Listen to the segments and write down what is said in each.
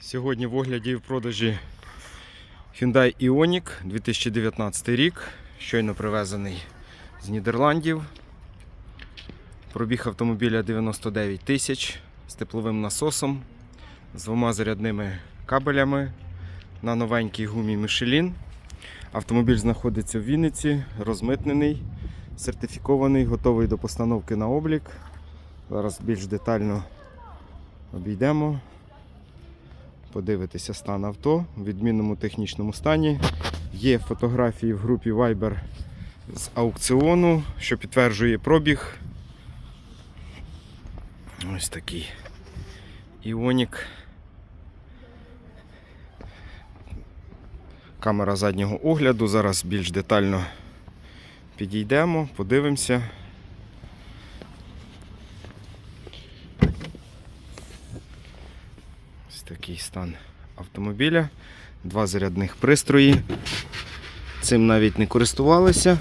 Сьогодні в огляді і в продажі Hyundai Ioniq 2019 рік, щойно привезений з Нідерландів. Пробіг автомобіля 99 тисяч з тепловим насосом, з двома зарядними кабелями на новенькій гумі Michelin. Автомобіль знаходиться в Вінниці, розмитнений, сертифікований, готовий до постановки на облік. Зараз більш детально обійдемо. Подивитися стан авто в відмінному технічному стані. Є фотографії в групі Viber з аукціону, що підтверджує пробіг. Ось такий Іонік. Камера заднього огляду. Зараз більш детально підійдемо, подивимося. Ось такий стан автомобіля. Два зарядних пристрої. Цим навіть не користувалися.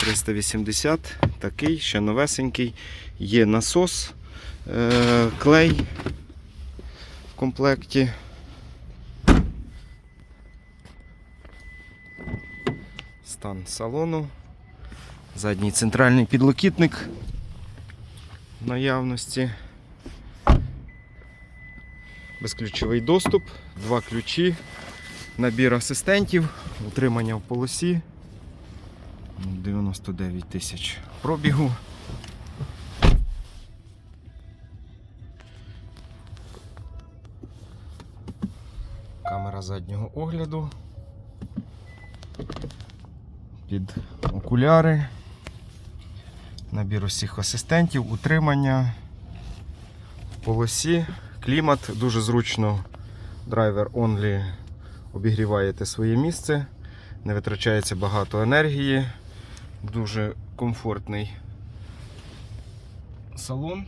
380, такий, ще новесенький. Є насос, е- клей в комплекті. Стан салону. Задній центральний підлокітник в наявності. Безключовий доступ, два ключі, набір асистентів, утримання в полосі. 99 тисяч пробігу. Камера заднього огляду. Під окуляри. Набір усіх асистентів, утримання в полосі. Клімат дуже зручно. Драйвер only обігріваєте своє місце, не витрачається багато енергії, дуже комфортний салон,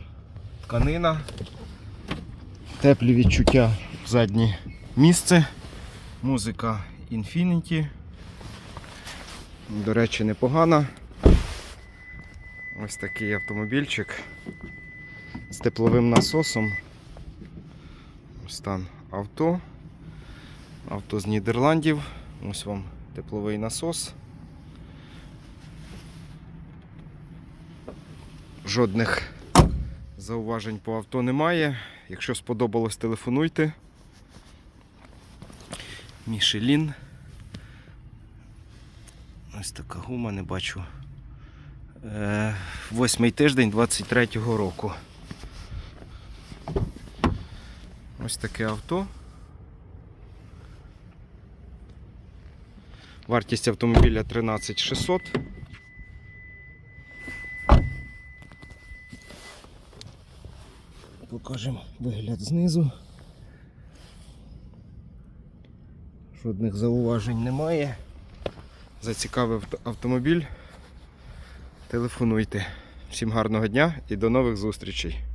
тканина, теплі відчуття в заднє місце, музика Infinity. До речі, непогана. Ось такий автомобільчик з тепловим насосом. Стан авто. Авто з Нідерландів. Ось вам тепловий насос. Жодних зауважень по авто немає. Якщо сподобалось, телефонуйте. Мішелін. Ось така гума, не бачу. Е, Восьмий тиждень 23-го року. Ось таке авто. Вартість автомобіля 13600. Покажемо вигляд знизу. Жодних зауважень немає. Зацікавив автомобіль. Телефонуйте. Всім гарного дня і до нових зустрічей.